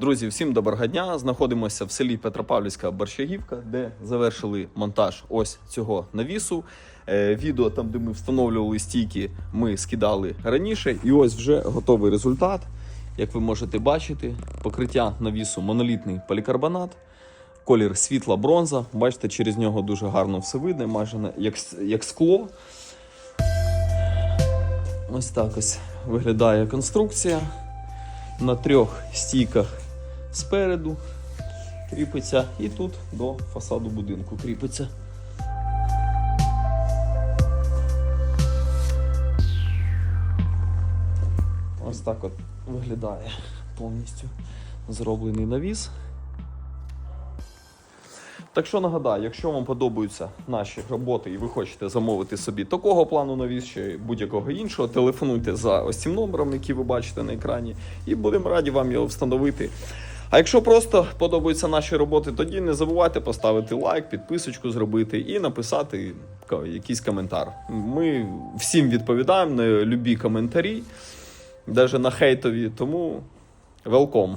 Друзі, всім доброго дня. Знаходимося в селі Петропавлівська Борщагівка, де завершили монтаж ось цього навісу. Е, Відео там, де ми встановлювали стійки, ми скидали раніше. І ось вже готовий результат. Як ви можете бачити, покриття навісу монолітний полікарбонат, колір світла бронза. Бачите, через нього дуже гарно все видно, майже як, як скло. Ось так ось виглядає конструкція. На трьох стійках спереду кріпиться і тут до фасаду будинку кріпиться. Ось так от виглядає повністю зроблений навіс. Так що нагадаю, якщо вам подобаються наші роботи і ви хочете замовити собі такого плану навіс чи будь-якого іншого, телефонуйте за ось цим номером, який ви бачите на екрані, і будемо раді вам його встановити. А якщо просто подобаються наші роботи, тоді не забувайте поставити лайк, підписочку зробити і написати якийсь коментар. Ми всім відповідаємо на любі коментарі, навіть на хейтові, тому велком.